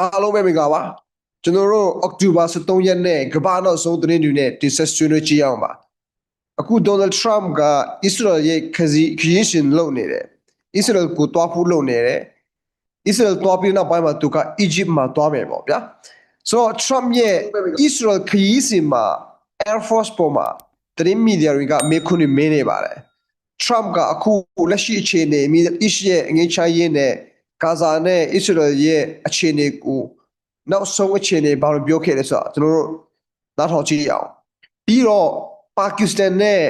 အားလုံးပဲမင်္ဂလာပါကျွန်တော်တို့အောက်တိုဘာ23ရက်နေ့ကမ္ဘာနောက်ဆုံးသတင်းတွေနဲ့တင်ဆက်ဆွေးနွေးကြည့်အောင်ပါအခုဒေါ်နယ်ထရမ့်ကအစ္စရေးရဲ့ခရီးခရီးရှင်လုပ်နေတယ်အစ္စရေးကိုတွားဖို့လုပ်နေတယ်အစ္စရေးတွားပြီးနောက်ပိုင်းမှာသူကအီဂျစ်မှာတွားမယ်ပေါ့ဗျာဆိုတော့ထရမ့်ရဲ့အစ္စရေးခရီးရှင်မှာ Air Force ပေါ်မှာသတင်းမီဒီယာတွေကမေးခွန်းတွေမေးနေပါတယ် Trump ကအခုလက်ရှိအခြေအနေမိအစ္စရေးအငင်းချိုင်းရေးနဲ့ ဂါဇာနဲ့အစ္စရေးရဲ့အခြေအနေကိုနောက်ဆုံးအခြေအနေဘာလို့ပြောခဲ့လဲဆိုတော့ကျွန်တော်တို့နားထောင်ကြည့်ရအောင်ပြီးတော့ပါကစ္စတန်နဲ့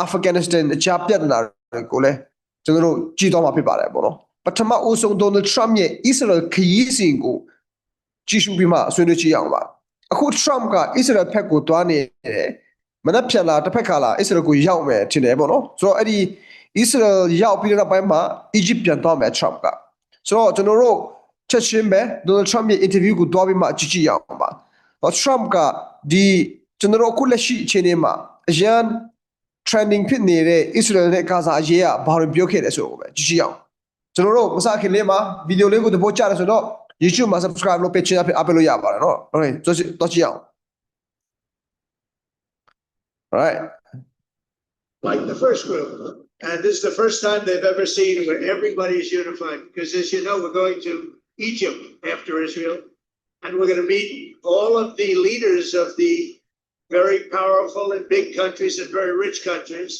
အာဖဂန်နစ္စတန်အကြားပြဿနာတွေကိုလည်းကျွန်တော်တို့ကြည့်တော့မှာဖြစ်ပါတယ်ပေါ့နော်ပထမအဦးဆုံးဒေါ်နယ်ထရမ့်ရဲ့အစ္စရေးခရီးစဉ်ကိုကြည့်ရှုပြီးမှဆွေးနွေးကြည့်ရအောင်ပါအခု Trump ကအစ္စရေးဘက်ကိုတွားနေတယ်မနှက်ဖြန်လာတစ်ဖက်ကလာအစ္စရေးကိုရောက်မယ်ထင်တယ်ပေါ့နော်ဆိုတော့အဲ့ဒီအစ္စရေးရောက်ပြီးတဲ့ပိုင်းမှာအီဂျစ်ပြန်သွားမယ် Trump က ဆိုတော့ကျွန်တော်တို့ချက်ချင်းပဲ Donald Trump ရဲ့ interview ကိုတွားပြီးမှကြည့်ကြည့်ရအောင်ပါဟော Trump ကဒီကျွန်တော်တို့အခုလက်ရှိအခြေအနေမှာအရန် trending ဖြစ်နေတဲ့ Israel နဲ့ Gaza အရေးကဘာလို့ပြောခဲ့လဲဆိုတော့ပဲကြည့်ကြည့်အောင်ကျွန်တော်တို့မစခင်လေးမှာဗီဒီယိုလေးကိုသဘောကျတယ်ဆိုတော့ YouTube မှာ subscribe လုပ် page အဖြစ်အပ်လို့ရပါတယ်နော်ဟုတ်ကဲ့တော့တော့ကြည့်အောင် Alright like the first group. And this is the first time they've ever seen where everybody is unified, because as you know, we're going to Egypt after Israel. And we're gonna meet all of the leaders of the very powerful and big countries and very rich countries.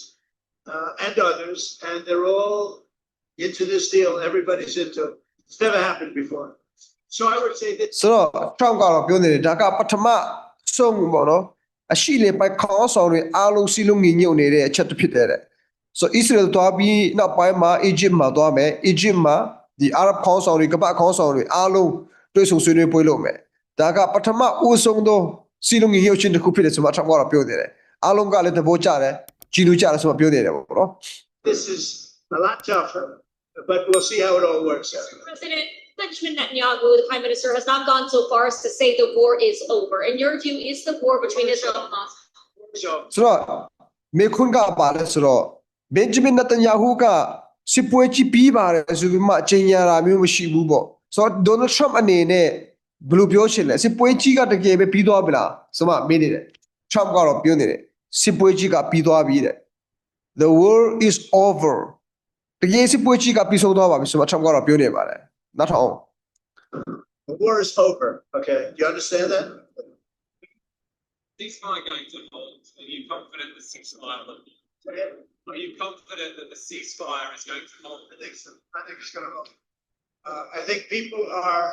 Uh, and others, and they're all into this deal, everybody's into it. It's never happened before. So I would say that ဆိုတော့ Trump ကတော့ပြောနေတယ်ဒါကပထမဆုံးပေါ့နော်အရှိလေပိုက်ခေါင်းဆောင်တွေအားလုံးစီလုံးငင်ညွတ်နေတဲ့အချက်တစ်ဖြစ်တယ်တဲ့ ဆိုတော့ Israel သွားပြီးနောက်ပိုင်းမှာ Egypt မှာသွားမယ် Egypt မှာဒီ Arab ခေါင်းဆောင်တွေကမ္ဘာခေါင်းဆောင်တွေအားလုံးတွေ့ဆုံဆွေးနွေးပွဲလုပ်မယ်ဒါကပထမဦးဆုံးသောစီလုံးငင်ညွတ်ခြင်းတစ်ခုဖြစ်တယ်ဆိုမှ Trump ကတော့ပြောနေတယ်အားလုံးကလည်းသဘောကျတယ်ကြည်လူကြတယ်ဆိုမှပြောနေတယ်ပေါ့နော် this is a lot tougher, but we'll see how it all works out. President Benjamin Netanyahu, the prime minister, has not gone so far as to say the war is over. In your view, is the war between Israel and Hamas? So ဆိုတော့မေခွန်းကပါလဲဆိုတော့ ဘင်ဂျမင်နတန်ယာဟုကစစ်ပွဲကြီးပြီးပါတယ်ဆိုပြီးမှအချိန်ညာတာမျိုးမရှိဘူးပေါ့ဆိုတော့ဒေါ်နယ်ထရမ့်အနေနဲ့ဘယ်လိုပြောချင်လဲစစ်ပွဲကြီးကတကယ်ပဲပြီးသွားပြီလားဆိုမှမေးနေတယ်ထရမ့်ကတော့ပြောနေတယ်စစ်ပွဲကြီးကပြီးသွားပြီတဲ့ the war is over တကယ်စစ်ပွဲကြီးကပြီးဆုံးသွားပါပြီဆိုမှထရမ့်ကတော့ပြောနေပါတယ်နောက်ထောင် the war is over, okay? Do you understand that? ceasefire going to hold? Are you confident the ceasefire will? Are you confident that the ceasefire is going to hold? I think so. I think it's gonna hold. Uh, I think people are,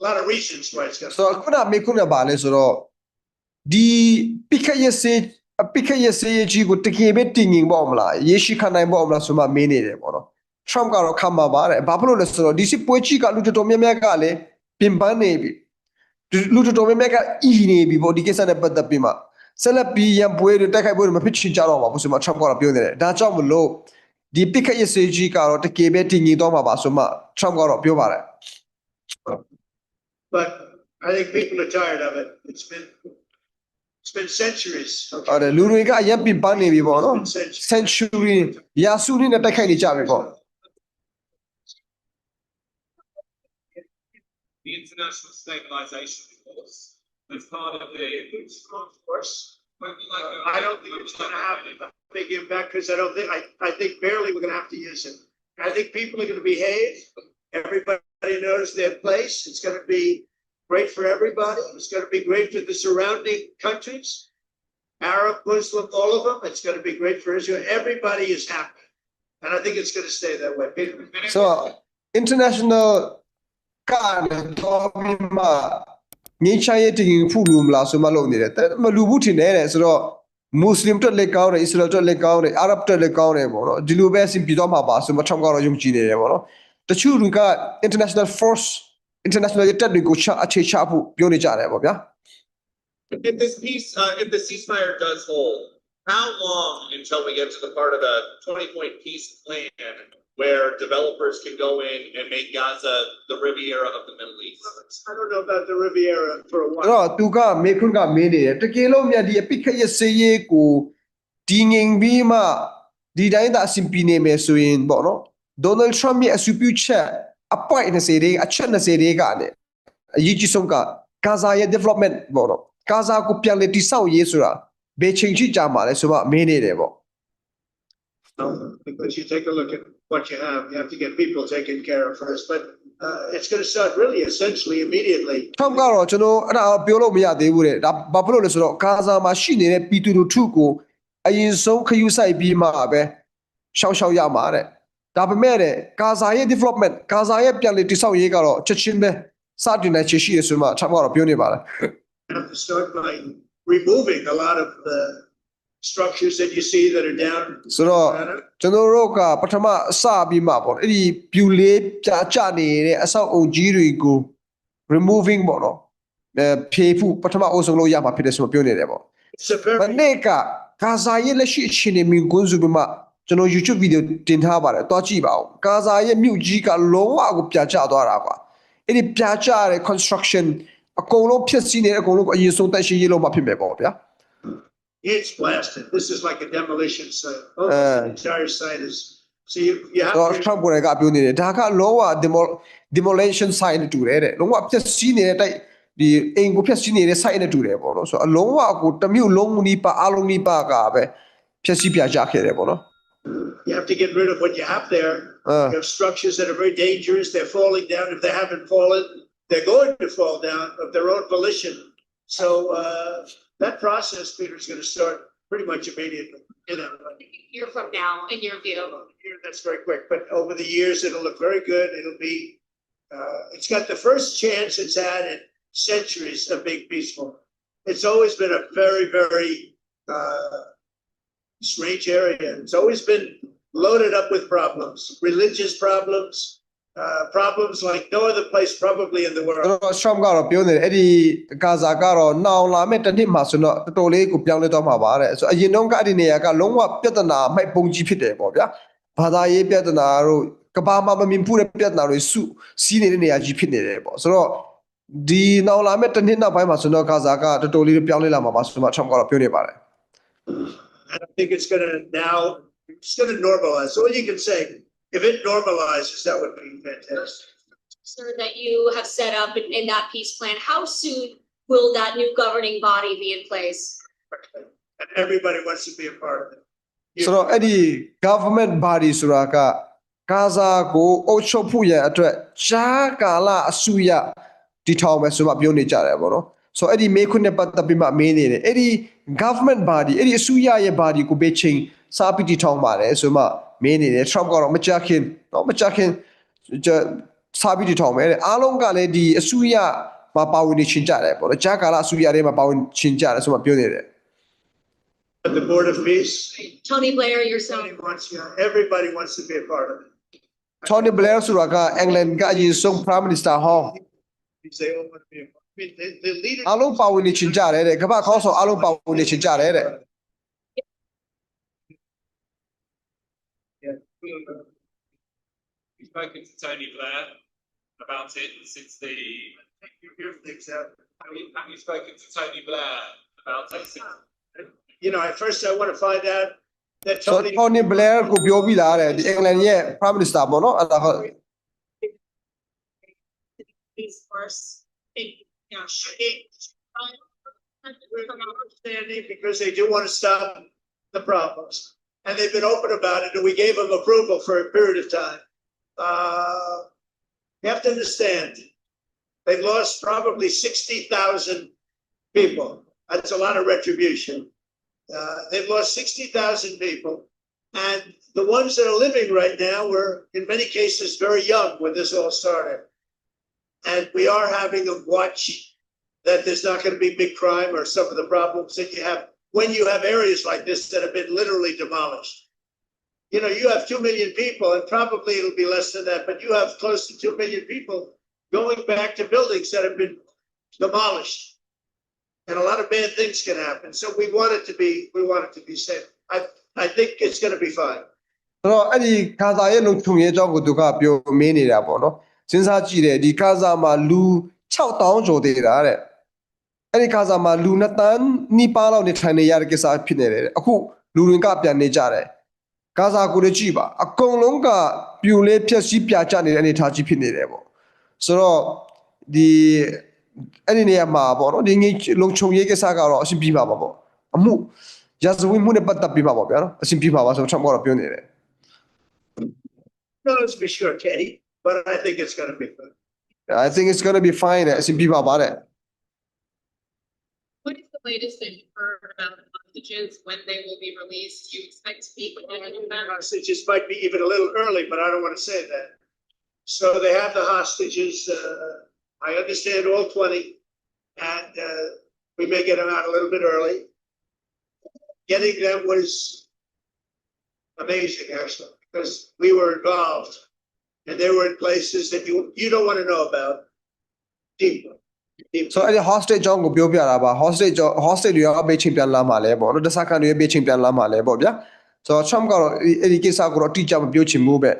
a lot of reasons why it's gonna. ဆိုတော့ခုနမေခုနပါလဲဆိုတော့ဒီပိခရစေအပိခရစေကြီးကိုတကယ်ပဲတင်ငင်ပေါ့မလားယေရှိခံနိုင်ပေါ့မလားဆိုမှမင်းနေတယ်ပေါ့နော် Trump ကတော့ခံမှာပါတယ်ဘာဖြစ်လို့လဲဆိုတော့ဒီစစ်ပွဲကြီးကလူတော်တော်များများကလည်းပြင်ပန်းနေပြီဒီလူတော်တော်များများကအီနေပြီပေါ့ဒီကိစ္စနဲ့ပတ်သက်ပြီးမှ ဆက်လက်ပြီးရန်ပွဲတွေတိုက်ခိုက်ပွဲတွေမဖြစ်ချင်ကြတော့ပါဘူးဆိုမှ Trump ကတော့ပြောနေတယ်ဒါကြောင့်မလို့ဒီပိခရစေကြီးကတော့တကယ်ပဲတင်ငင်တော့မှာပါဆိုမှ Trump ကတော့ပြောပါတယ် But I think people are tired of it. It's been, it's been centuries. okay? ဟုတ်တယ်လူတွေကအရင်ပြင်ပန်းနေပြီပေါ့နော် It's been centuries. century ရာစုနှစ်နဲ့တိုက်ခိုက်နေကြပြီပေါ့ The international stabilization force, as part of the strong force. I don't think it's going to have a big impact because I don't think, I, I think barely we're going to have to use it. I think people are going to behave. Everybody knows their place. It's going to be great for everybody. It's going to be great for the surrounding countries, Arab, Muslim, all of them. It's going to be great for Israel. Everybody is happy. And I think it's going to stay that way. So, international. ငင်းချိုင်းရဲ့တင်ဖူလူမလားဆိုမှလုပ်နေတယ်แต่မလူဘူးထင်တယ်တဲ့ဆိုတော့မွတ်စလင်တက်လက်ကောင်းတယ်အစ္စရေးတက်လက်ကောင်းတယ်အာရဗ်တက်လက်ကောင်းတယ်ပေါ့နော်ဒီလိုပဲအဆင်ပြေတော့မှာပါဆိုမှ Trump ကတော့ယုံကြည်နေတယ်ပေါ့နော်တချို့လူက international force international တက်တွေကိုချအခြေချဖို့ပြောနေကြတယ်ပေါ့ဗျာ If this peace, uh, if the ceasefire does hold, how long until we get to the part of the twenty point peace plan where developers can go in and make Gaza the Riviera of the Middle East? I don't know about the Riviera for a အဲ့ while. တော့သူကမေခွန်းကမင်းနေတယ်တကယ်လို့မြတ်ဒီအပိခရစေးရေးကိုတည်ငြိမ်ပြီးမှဒီတိုင်းသာအဆင်ပြေနေမယ်ဆိုရင်ပေါ့နော်ဒေါ်နယ်ထရမ့်ရဲ့အဆူပြုချက်အပွိုက်20တွေအချက်20တွေကနေအရေးကြီးဆုံးကဂါဇာရဲ့ development ပေါ့နော်ဂါဇာကိုပြန်လည်တည်ဆောက်ရေးဆိုတာဘယ်ချိန်ထိကြာမှာလဲဆိုတော့မင်းနေတယ်ပေါ့ Um, Because you take a look at what you have, you have to get people taken care of first, but uh, it's gonna start really essentially immediately. ထမ်ကတော့ကျွန်တော်အဲ့ဒါပြောလို့မရသေးဘူးတဲ့ဒါဘာဖြစ်လို့လဲဆိုတော့ဂါဇာမှာရှိနေတဲ့ပြည်သူလူထုကိုအရင်ဆုံးခယူးဆိုင်ပြီးမှပဲရှောက်ရှောက်ရမှာတဲ့ဒါပေမဲ့တဲ့ဂါဇာရဲ့ development ဂါဇာရဲ့ပြန်လည်တည်ဆောက်ရေးကတော့ချက်ချင်းပဲစတင်နေချေရှိရဆိုမှထမ်ကတော့ပြောနေပါတယ် You have to start by removing a lot of the structures that you see that are down. ဆိုတော့ကျွန်တော်တို့ကပထမအစပြီးမှပေါ့အဲ့ဒီပြူလေးပြာကျနေတဲ့အဆောက်အုံကြီးတွေကို removing ပေါ့နော်အဲဖြေဖို့ပထမအုပ်ဆုံးလို့ရမှာဖြစ်တယ်ဆိုတော့ပြောနေတယ်ပေါ့ It's a very. မနေ့ကဂါဇာရဲ့လက်ရှိအခြေအနေမြင်ကွန်းစုပြီးမှကျွန်တော် YouTube video တင်ထားပါတယ်တွားကြည့်ပါဦးဂါဇာရဲ့မြို့ကြီးကလုံးဝကိုပြာကျသွားတာကွာအဲ့ဒီပြာကျတဲ့ construction အကုန်လုံးဖြစ်စီနေတဲ့အကုန်လုံးကိုအရင်ဆုံးတက်ရှိရေးလို့မှဖြစ်မယ်ပေါ့ဗျာ It's blasted. This is like a demolition site. Oh, Uh. the entire site is, so you, you တော့ have to, Trump ကိုယ်တိုင်ကပြောနေတယ်ဒါကလုံးဝ demol demolition site နဲ့တူတယ်တဲ့လုံးဝဖျက်ဆီးနေတဲ့တိုက်ဒီအိမ်ကိုဖျက်ဆီးနေတဲ့ site နဲ့တူတယ်ပေါ့နော်ဆိုတော့အလုံးဝကိုတစ်မြို့လုံးနီးပါအလုံးနီးပါကပဲဖျက်ဆီးပြကြခဲ့တယ်ပေါ့နော် you have to get rid of what you have there. Uh. You have structures that are very dangerous. They're falling down. If they haven't fallen, they're going to fall down of their own volition. So, uh, that process, Peter, is gonna start pretty much immediately, you know. Year from now, in your view. Here, that's very quick, but over the years, it'll look very good. It'll be, uh, it's got the first chance it's had in centuries of being peaceful. It's always been a very, very, uh, strange area. It's always been loaded up with problems, religious problems, uh, problems like no other place probably in the အဲ့ world. တော့ Trump ကတော့ပြောနေတယ်အဲ့ဒီဂါဇာကတော့နောင်လာမဲ့တစ်နှစ်မှာဆိုတော့တော်တော်လေးကိုပြောင်းလဲသွားမှာပါတဲ့ဆိုတော့အရင်တုန်းကအဲ့ဒီနေရာကလုံးဝပြဿနာမိုက်ပုံကြီးဖြစ်တယ်ပေါ့ဗျာဘာသာရေးပြဿနာတို့ကဘာမှမမြင်ဘူးတဲ့ပြဿနာတွေစုစီးနေတဲ့နေရာကြီးဖြစ်နေတယ်ပေါ့ဆိုတော့ဒီနောင်လာမဲ့တစ်နှစ်နောက်ပိုင်းမှာဆိုတော့ဂါဇာကတော်တော်လေးပြောင်းလဲလာမှာပါဆိုတော့ Trump ကတော့ပြောနေပါတယ် And I think it's gonna now, it's gonna normalize. All you can say, if it normalizes, that would be fantastic. Sir, that you have set up in, in that peace plan, how soon will that new governing body be in place? And everybody wants to be a part of it. ဆိုတော့အဲ့ဒီ government body ဆိုတာကဂါဇာကိုအုပ်ချုပ်ဖို့ရန်အတွက်ရှားကာလအစုရတည်ထောင်မယ်ဆိုမှပြောနေကြတယ်ပေါ့နော်ဆိုတော့အဲ့ဒီမေခွန်းနဲ့ပတ်သက်ပြီးမှမင်းနေတယ်အဲ့ဒီ government body အဲ့ဒီအစုရရဲ့ body ကိုဘေးချင်းစားပြီးတည်ထောင်ပါတယ်ဆိုမှ မင်းနေတယ် Trump ကတော့မကြခင်တော့မကြခင်ကြစားပြီးတည်ထောင်မယ်တဲ့အားလုံးကလည်းဒီအစုရမှာပါဝင်နေချင်းကြတယ်ပေါ့နော်ကြာကာလအစုရတွေမှာပါဝင်ချင်းကြတယ်ဆိုမှပြောနေတယ် But the Board of Peace, Tony Blair, yourself. everybody wants, yeah, everybody wants to be a part of it. Tony Blair ဆိုတာကအင်္ဂလန်ကအရင်ဆုံး Prime Minister ဟောင်း Because they all want to be a part. I mean, the, the leader. အားလုံးပါဝင်နေချင်ကြတယ်တဲ့ကမ္ဘာခေါင်းဆောင်အားလုံးပါဝင်နေချင်ကြတယ်တဲ့ Yeah. You've spoken to Tony Blair about it since the, You hear things out. have you, have you spoken to Tony Blair about it since? You know, at first I want to find out that ဆို Tony. Tony Blair ကိုပြောပြီးသားတဲ့ဒီအင်္ဂလန်ရဲ့ Prime Minister ပေါ့နော်အဲ့ဒါဟုတ် These first, you know, Understanding because they do want to stop the problems. And they've been open about it and we gave them approval for a period of time. Uh, you have to understand, they've lost probably sixty thousand people. That's a lot of retribution. Uh, they've lost sixty thousand people. And the ones that are living right now were in many cases very young when this all started. And we are having a watch that there's not going to be big crime or some of the problems that you have when you have areas like this that have been literally demolished. You know, you have 2 million people, and probably it'll be less than that, but you have close to 2 million people going back to buildings that have been demolished. And a lot of bad things can happen. So we want it to be, we want it to be safe. I, I think it's going to be fine. ဆိုတော့အဲ့ဒီဂါဇာရဲ့လုံခြုံရေးအကြောင်းကိုသူကပြောမင်းနေတာပေါ့နော်စဉ်းစားကြည့်တယ်ဒီဂါဇာမှာလူ6000ကျော်သေးတာတဲ့ အဲ့ဒီဂါဇာမှာလူ2တန်းနီးပါးလောက်နေထိုင်နေရတဲ့ကိစ္စဖြစ်နေတယ်တဲ့အခုလူတွေကပြန်နေကြတယ်ဂဂါဇာကိုလည်းကြည့်ပါအကုန်လုံးကပြိုလဲဖြက်စီးပြကျနေတဲ့အနေအထားကြီးဖြစ်နေတယ်ပေါ့ဆိုတော့ဒီအဲ့ဒီနေရာမှာပေါ့နော်ဒီငိလုံချုံရေးကိစ္စကတော့အဆင်ပြေပါပါပေါ့အမှုရာဇဝတ်မှုနဲ့ပတ်သက်ပြီးပါပေါ့ဗျာနော်အဆင်ပြေပါပါဆိုတော့ထပ်ကတော့ပြောနေတယ် No, let's be sure, Kenny, but I think it's gonna be fun. I think it's going to be fine တဲ့အဆင်ပြေပါပါတဲ့ What is the latest that you've heard about the hostages, when they will be released? Do you expect to any of them? Hostages might be even a little early, but I don't want to say that. So they have the hostages, uh, I understand all twenty, and, uh, we may get them out a little bit early. Getting them was amazing, actually, because we were involved. And they were in places that you, you don't want to know about. Deep. Deep. so အဲ့ဒီ hostage အကြောင်းကိုပြောပြတာပါ hostage ကြောင့် hostage တွေရောဘေးချင်းပြန်လာမှာလဲပေါ့နော်တစားခံတွေဘေးချင်းပြန်လာမှာလဲပေါ့ဗျာဆိုတော့ Trump ကတော့အဲ့ဒီအဲ့ဒီကိစ္စကိုတော့အတိအကျမပြောချင်ဘူးပဲ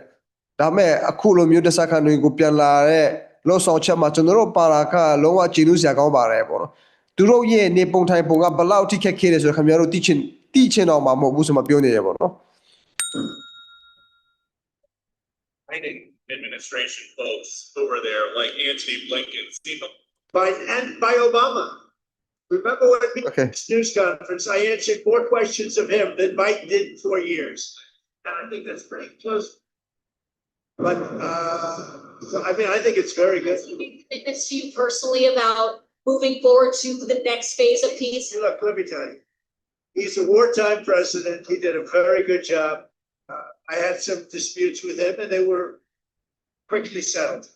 ဒါပေမဲ့အခုလိုမျိုးတစားခံတွေကိုပြန်လာတဲ့လောက်ဆောင်ချက်မှာကျွန်တော်တို့ပါရာကလုံးဝကြည်နူးစရာကောင်းပါတယ်ပေါ့နော်သူတို့ရဲ့နေပုံထိုင်ပုံကဘယ်လောက်ထိခက်ခဲတယ်ဆိုတော့ခင်ဗျားတို့သိချင်သိချင်တော့မှာမဟုတ်ဘူးဆိုမှပြောနေရပေါ့နော် Biden administration folks who were there, like Anthony Blinken, Steve By, and by Obama. Remember when we Okay. this news conference, I answered more questions of him than Biden did in four years. And I think that's pretty close. But, uh, so, I mean, I think it's very good. Commitments to you personally about moving forward to the next phase of peace? Look, let me tell you. He's a wartime president. He did a very good job. Uh, I had some disputes with him and they were quickly settled.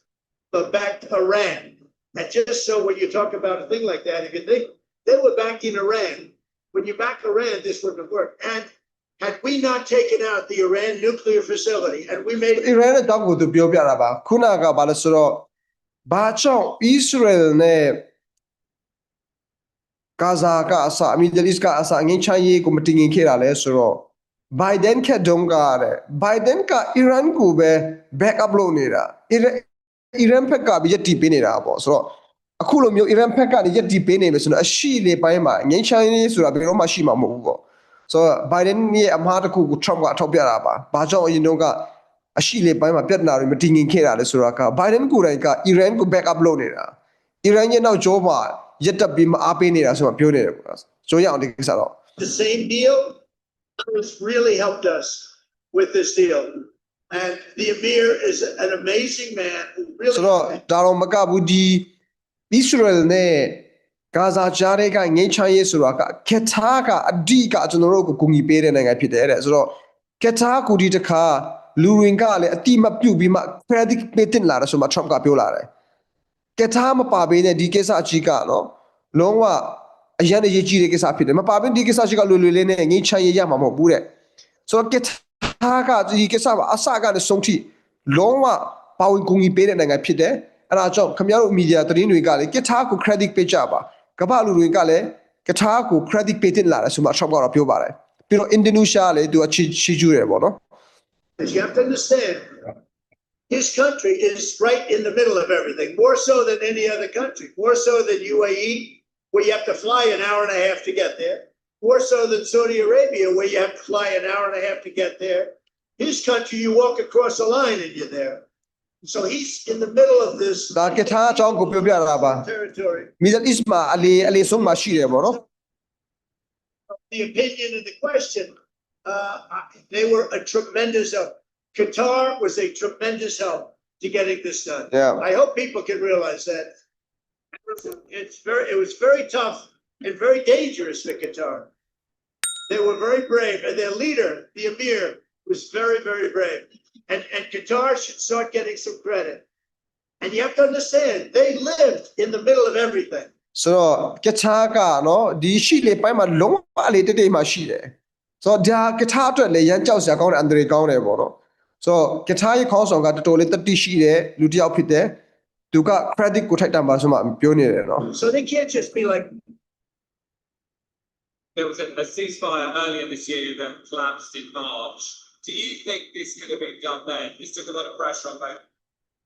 But back to Iran, and just so when you talk about a thing like that, if you think they were backing Iran, when you back Iran, this wouldn't have worked. And had we not taken out the Iran nuclear facility and we made အီရန်ရဲ့တောက်ကိုသူပြောပြတာပါခုနကဘာလဲဆိုတော့ဘာကြောင့် Israel နဲ့ဂါဇာကအစအမီဒလစ်ကအစငင်းချမ်းရေးကိုမတင်ငင်ခဲ့တာလဲဆိုတော့ Biden ခက်တုံးကတဲ့ Biden ကအီရန်ကိုပဲ back up လုပ်နေတာ အီရန်အီရန်ဘက်ကပြီးရတီပေးနေတာပေါ့ဆိုတော့အခုလိုမျိုးအီရန်ဘက်ကနေရတီပေးနေမယ်ဆိုတော့အရှိလေပိုင်းမှာငင်းချမ်းရေးဆိုတာဘယ်တော့မှရှိမှာမဟုတ်ဘူးပေါ့ဆိုတော့ Biden ရဲ့အမှားတစ်ခုကို Trump ကအထောက်ပြတာပါဘာကြောင့်အရင်တော့ကအရှိလေပိုင်းမှာပြဿနာတွေမတည်ငြိမ်ခဲ့တာလဲဆိုတာက Biden ကိုယ်တိုင်ကအီရန်ကို back up လုပ်နေတာအီရန်ရဲ့နောက်ကျောမှာရက်တက်ပြီးမအားပေးနေတာဆိုတော့ပြောနေတယ်ပေါ့ဆိုရအောင်ဒီကိစ္စတော့ the same deal. It's really helped us with this deal. And the Emir is an amazing man who really. ဆိုတော့ဒါတော့မကဘူးဒီ Israel နဲ့ဂါဇာကြားတွေကငိမ့်ချမ်းရေးဆိုတာကကထားကအဓိကကျွန်တော်တို့ကိုကူညီပေးတဲ့နိုင်ငံဖြစ်တယ်တဲ့ဆိုတော့ကထားကူဒီတခါလူရင်းကလည်းအတိမပြုတ်ပြီးမှ credit ပေးတင်လာတယ်ဆိုမှ Trump ကပြောလာတယ်ကထားမပါပေးတဲ့ဒီကိစ္စအကြီးကနော်လုံးဝအရန်အရေးကြီးတဲ့ကိစ္စဖြစ်တယ်မပါဘင်းဒီကိစ္စရှိကလွယ်လွယ်လေးနဲ့ငိမ့်ချမ်းရေးရမှာမဟုတ်ဘူးတဲ့ဆိုတော့က ထားကဒီကိစ္စမှာအစကလည်းဆုံးထိလုံးဝပါဝင်ကူညီပေးတဲ့နိုင်ငံဖြစ်တယ်အဲ့ဒါကြောင့်ခင်ဗျားတို့မီဒီယာသတင်းတွေကလည်းကထားကို credit ပေးကြပါကမ္ဘာလူတွေကလည်းကထားကို credit ပေးတင်လာတယ်ဆိုမှ Trump ကတော့ပြောပါတယ်ပြီးတော့ Indonesia လည်းသူကချီချီကျူးတယ်ပေါ့နော် Because you have to understand, his country is right in the middle of everything, more so than any other country, more so than UAE, where you have to fly an hour and a half to get there, more so than Saudi Arabia, where you have to fly an hour and a half to get there. His country, you walk across a line and you're there. So he's in the middle of this ဒါကထားအကြောင်းကိုပြောပြတာပါ territory. Middle East မှာအလေအလေဆုံးမှာရှိတယ်ပေါ့နော် the opinion and the question, uh, I- they were a tremendous help. Qatar was a tremendous help to getting this done. Yeah. I hope people can realize that. It's very, it was very tough and very dangerous for Qatar. They were very brave and their leader, the Emir, was very, very brave. And, and Qatar should start getting some credit. And you have to understand, they lived in the middle of everything. ဆိုတော့ကထားကနော်ဒီရှိလေပိုင်းမှာလုံးဝအလေတိတ်တိတ်မှရှိတယ်ဆိုတော့ဒါကထားအတွက်လည်းရမ်းကြောက်စရာကောင်းတဲ့အန္တရာယ်ကောင်းတယ်ပေါ့နော်ဆိုတော့ကထားရဲ့ခေါင်းဆောင်ကတော်တော်လေးတတိရှိတယ်လူတစ်ယောက်ဖြစ်တယ်သူက credit ကိုထိုက်တန်ပါဆိုမှပြောနေတယ်နော် So they can't just be like, there was a, a ceasefire earlier this year that collapsed in March. Do you think this could have been done then? This took a lot of pressure on both.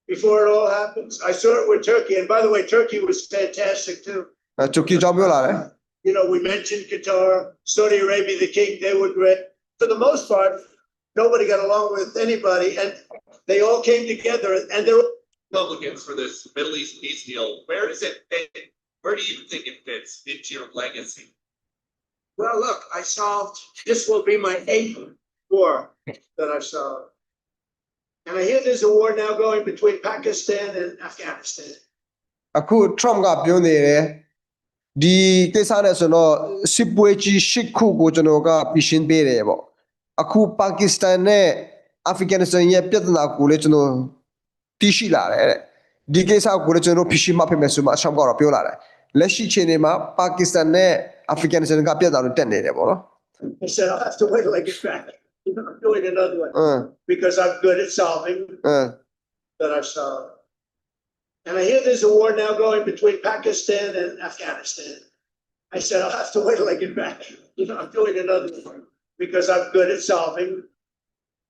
Before it all happens, I saw it with Turkey, and by the way, Turkey was fantastic too. Uh, Turkey, çok iyi yapıyorlar. You know, we mentioned Qatar, Saudi Arabia, the king, they were great. For the most part, nobody got along with anybody, and they all came together, and they're Republicans for this Middle East peace deal. Where is it? Fit? Where do you think it fits into your legacy? Well, look, I solved, this will be my eighth war that I've solved. And I hear there's a war now going between Pakistan and Afghanistan. အခု Trump ကပြောနေတယ်ဒီကိစ္စနဲ့ဆိုတော့စစ်ပွဲကြီးရှစ်ခုကိုကျွန်တော်ကပြရှင်းပေးတယ်ပေါ့အခုပါကစ္စတန်နဲ့အာဖဂန်နစ္စတန်ရဲ့ပြဿနာကိုလည်းကျွန်တော်သိရှိလာတယ်တဲ့ဒီကိစ္စကိုလည်းကျွန်တော်ပြရှင်းမှဖြစ်မယ်ဆိုမှ Trump ကတော့ပြောလာတယ်လက်ရှိချိန်မှာပါကစ္စတန်နဲ့ ஆப்பிரிக்கான்னு out of ten area போகிறோம் He said, I'll have to wait till I get back. I'm doing another one because I'm good at solving that I've solved. And I hear there's a war now going between Pakistan and Afghanistan. I said, I'll have to wait till I get back. You know, I'm doing another one because I'm good at solving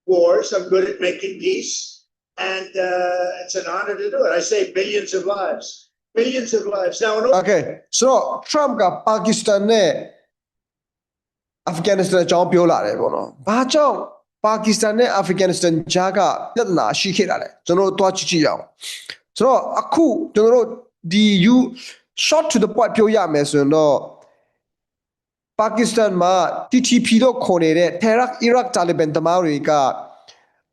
wars. I'm good at making peace. And uh, it's an honor to do it. I save billions of lives. Millions of lives. Now, in order Okay ဆိုတော့ Trump ကပါကစ္စတန်နဲ့အာဖဂန်နစ္စတန်အကြောင်းပြောလာတယ်ပေါ့နော်။ဘာကြောင့်ပါကစ္စတန်နဲ့အာဖဂန်နစ္စတန်ကြားကပြဿနာရှိခဲ့တာလဲ။ကျွန်တော်တို့တွားကြည့်ကြည့်ရအောင်။ဆိုတော့အခုကျွန်တော်တို့ဒီ you short to the point ပြောရမယ်ဆိုရင်တော့ပါကစ္စတန်မှာ TTP လို့ခေါ်နေတဲ့ Iraq Iraq Taliban တမားတွေက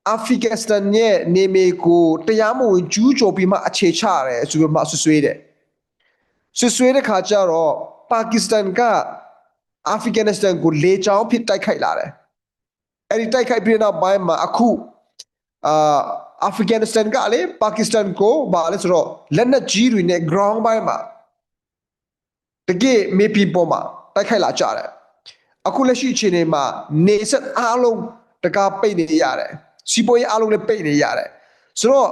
အာဖဂန်နစ္စတန်ရဲ့နေမေကိုတရားမဝင်ကျူးကျော်ပြီးမှအခြေချရတယ်ဆိုပြီးမှဆွဆွေးတယ်။ဆွဆွေးတဲ့ခါကျတော့ပါကစ္စတန်ကအာဖဂန်နစ္စတန်ကိုလေကြောင်းဖြစ်တိုက်ခိုက်လာတယ်။အဲ့ဒီတိုက်ခိုက်ပြီးတဲ့နောက်ပိုင်းမှာအခုအာအာဖဂန်နစ္စတန်ကလေပါကစ္စတန်ကိုဗာလဲဆိုတော့လက်နက်ကြီးတွေနဲ့ ground ပိုင်းမှာတကယ်မေပီပေါ်မှာတိုက်ခိုက်လာကြတယ်။အခုလက်ရှိအချိန်တွေမှာနေဆက်အားလုံးတကားပိတ်နေရတယ်။ စီးပွားရေးအားလုံးလည်းပိတ်နေရတယ်။ဆိုတော့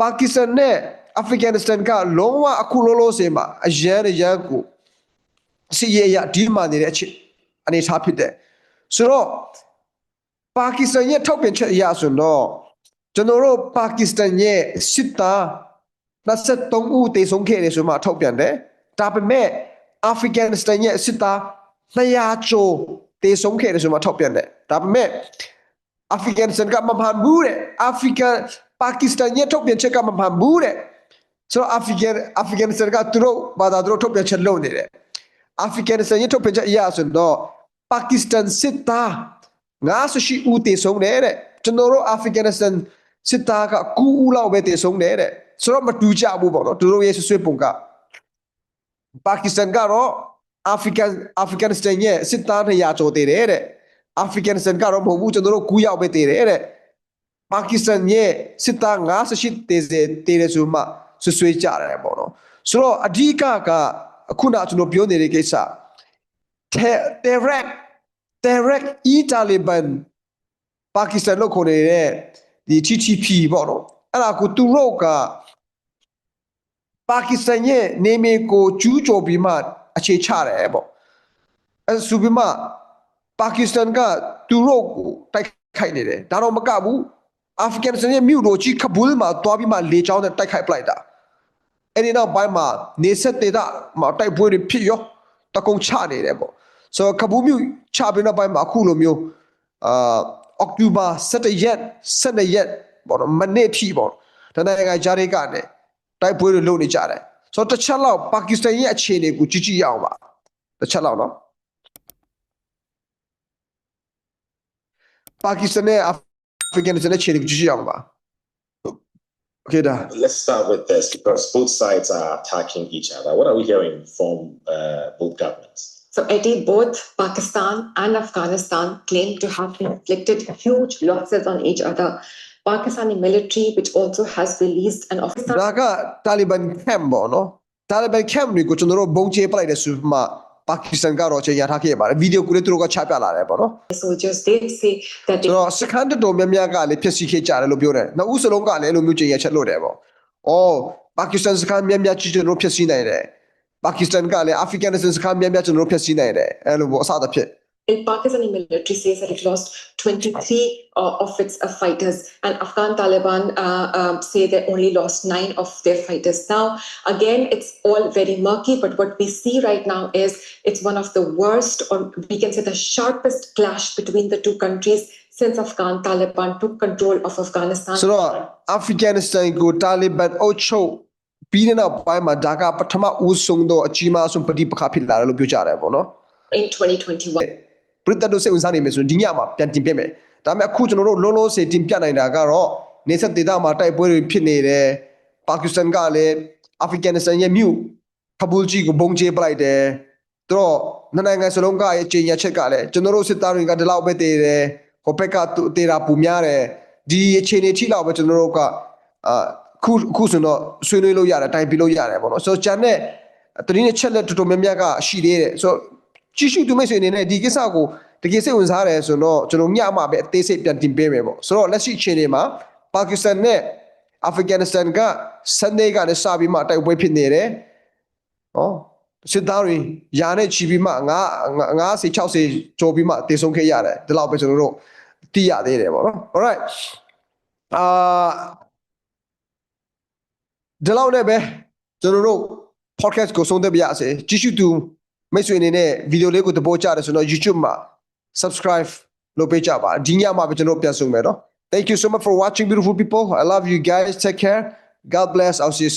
ပါကစ္စတန်နဲ့အာဖဂန်နစ္စတန်ကလုံးဝအခုလောလောဆယ်မှာအရန်အရန်ကိုစီရရဒီမှနေတဲ့အချက်အနေထားဖြစ်တယ်။ဆိုတော့ပါကစ္စတန်ရဲ့ထောက်ပြန်ချက်အရဆိုတော့ကျွန်တော်တို့ပါကစ္စတန်ရဲ့စစ်သား23ဦးတေဆုံးခဲ့တယ်ဆိုမှထောက်ပြန်တယ်။ဒါပေမဲ့အာဖဂန်နစ္စတန်ရဲ့စစ်သား200ကျော်တေဆုံးခဲ့တယ်ဆိုမှထောက်ပြန်တယ်။ဒါပေမဲ့ အာဖဂန်နစ္စတန်ကမမှန်ဘူးတဲ့။အာဖဂန်ပါကစ္စတန်ရဲ့ထောက်ပြန်ချက်ကမမှန်ဘူးတဲ့။ဆိုတော့အာဖဂန်အာဖဂန်နစ္စတန်ကသူတို့ဘာသာသူတို့ထောက်ပြန်ချက်လုပ်နေတယ်။အာဖဂန်နစ္စတန်ရဲ့ထုတ်ပြန်ချက်အရဆိုတော့ပါကစ္စတန်စစ်သား98ဦးတည်ဆုံးတယ်တဲ့ကျွန်တော်တို့အာဖဂန်နစ္စတန်စစ်သားက9ဦးလောက်ပဲတည်ဆုံးတယ်တဲ့ဆိုတော့မတူကြဘူးပေါ့နော်သူတို့ရဲ့ဆွဆွေးပုံကပါကစ္စတန်ကတော့အာဖဂန်အာဖဂန်နစ္စတန်ရဲ့စစ်သား200ကျော်တည်တယ်တဲ့ အာဖဂန်နစ္စတန်ကတော့မဟုတ်ဘူးကျွန်တော်တို့9ယောက်ပဲတည်တယ်တဲ့ပါကစ္စတန်ရဲ့စစ်သား98တည်စေတည်တယ်ဆိုမှဆွဆွေးကြတယ်ပေါ့နော်ဆိုတော့အဓိကကအခုနကျွန်တော်ပြောနေတဲ့ကိစ္စ Terek Terek e Taliban ပါကစ္စတန်လို့ခေါ်နေတဲ့ဒီ TTP ပေါ့နော်အဲ့ဒါကိုသူတို့ကပါကစ္စတန်ရဲ့နေမီကိုကျူးကျော်ပြီးမှအခြေချတယ်ပေါ့အဲ့ဆိုပြီးမှ ပါကစ္စတန်ကသူတို့ကိုတိုက်ခိုက်နေတယ်ဒါတော့မကဘူးအာဖဂန်နစ္စတန်ရဲ့မြို့တော်ကြီးကဘူလ်မှာတွားပြီးမှလေကြောင်းနဲ့တိုက်ခိုက်ပလိုက်တာအဲ့ဒီနောက်ပိုင်းမှာနေဆက်တေတာမှာတိုက်ပွဲတွေဖြစ်ရောတကုံချနေတယ်ပေါ့ဆိုတော့ကဘူးမြို့ချပြီးနောက်ပိုင်းမှာအခုလိုမျိုးအာအောက်တိုဘာ17ရက်17ရက်ပေါ့နော်မနေ့ထိပေါ့တနင်္ဂနွေဂျာရီကနေတိုက်ပွဲတွေလုပ်နေကြတယ်ဆိုတော့တစ်ချက်လောက်ပါကစ္စတန်ရဲ့အခြေအနေကိုကြည့်ကြည့်ရအောင်ပါတစ်ချက်လောက်နော် Pakistani Afghanistan Chirikjiyamba. Okay, da. Let's start with this because both sides are attacking each other. What are we hearing from uh, both governments? So, Eddie, both Pakistan and Afghanistan claim to have inflicted huge losses on each other. Pakistani military, which also has released an officer. Taliban camp, no? Taliban camp, ကိုကျွန်တော်တို့ဘုံကျဲပလိုက်တဲ့ဆူမှာ ပါကစ္စတန်ကတော့ချိန်ရထားခဲ့ပါတယ်ဗီဒီယိုကိုလည်းသူတို့ကချပြလာတယ်ပေါ့နော် soldiers. They say that ဆိုတော့စကန်တော်များများကလည်းဖြစ်စီခဲ့ကြတယ်လို့ပြောတယ်နောက်ဦးစလုံးကလည်းအဲ့လိုမျိုးချိန်ရချက်လို့တယ်ပေါ့အော်ပါကစ္စတန်စကန်များများကြီးကျွန်တော်တို့ဖြစ်စီနိုင်တယ်ပါကစ္စတန်ကလည်းအာဖဂန်နစ္စတန်စကန်များများကျွန်တော်တို့ဖြစ်စီနိုင်တယ်အဲ့လိုပေါ့အစသဖြင့် the Pakistani military says that it lost 23 uh, of its uh, fighters, and Afghan Taliban uh, um, say they only lost nine of their fighters. Now, again, it's all very murky, but what we see right now is it's one of the worst, or we can say the sharpest clash between the two countries since Afghan Taliban took control of Afghanistan. ဆိုတော့အာဖဂန်နစ္စတန်ကိုတာလီဘန်အုပ်ချုပ်ပြီးတဲ့နောက်ပိုင်းမှာဒါကပထမဦးဆုံးသောအကြီးမားဆုံးပဋိပက္ခဖြစ်လာတယ်လို့ပြောကြတယ်ပေါ့နော် in 2021. ပရိသတ်တို့စိတ်ဝင်စားနေမယ်ဆိုရင်ဒီညမှာပြန်တင်ပြမယ်ဒါပေမဲ့အခုကျွန်တော်တို့လုံးလုံးစေတင်ပြနိုင်တာကတော့နေဆက်ဒေသမှာတိုက်ပွဲတွေဖြစ်နေတယ်ပါကစ္စတန်ကလည်းအာဖဂန်နစ္စတန်ရဲ့မြို့ကဘူးလ်ကြီးကိုဘုံကျဲပလိုက်တယ်သူတို့နှစ်နိုင်ငံစလုံးကရဲ့ကြေညာချက်ကလည်းကျွန်တော်တို့စစ်သားတွေကဒီလောက်ပဲတည်တယ်ဟိုဘက်ကသူတေတာပူများတယ်ဒီအခြေအနေထိလောက်ပဲကျွန်တော်တို့ကအာခုခုဆိုတော့ဆွေးနွေးလို့ရတယ်တိုင်ပြလို့ရတယ်ပေါ့နော်ဆိုတော့ဂျန်နဲ့တရင်နဲ့ချက်လက်တော်တော်များများကရှိသေးတယ်ဆိုတော့ ကြည့်ရှုသူမိတ်ဆွေအနေနဲ့ဒီကိစ္စကိုတကယ်စိတ်ဝင်စားတယ်ဆိုတော့ကျွန်တော်ညမှာပဲအသေးစိတ်ပြန်တင်ပေးမယ်ပေါ့ဆိုတော့လက်ရှိအခြေအနေမှာပါကစ္စတန်နဲ့အာဖဂန်နစ္စတန်ကစနေကလည်းစပြီးမှတိုက်ပွဲဖြစ်နေတယ်။ဟောစစ်သားတွေယာနဲ့ချီပြီးမှငါ90 60ကျော်ပြီးမှတည်ဆုံးခဲ့ရတယ်ဒီလောက်ပဲကျွန်တော်တို့သိရသေးတယ်ပေါ့နော်။ alright အာဒီလောက်နဲ့ပဲကျွန်တော်တို့ podcast ကိုဆုံးသက်ပြရစေကြည့်ရှုသူ မိတ်ဆွေအနေနဲ့ဗီဒီယိုလေးကိုသဘောကျတယ်ဆိုတော့ YouTube မှာ subscribe လုပ်ပေးကြပါဒီညမှာပဲကျွန်တော်ပြန်ဆုံမယ်နော် Thank you so much for watching beautiful people I love you guys take care God bless I'll see you soon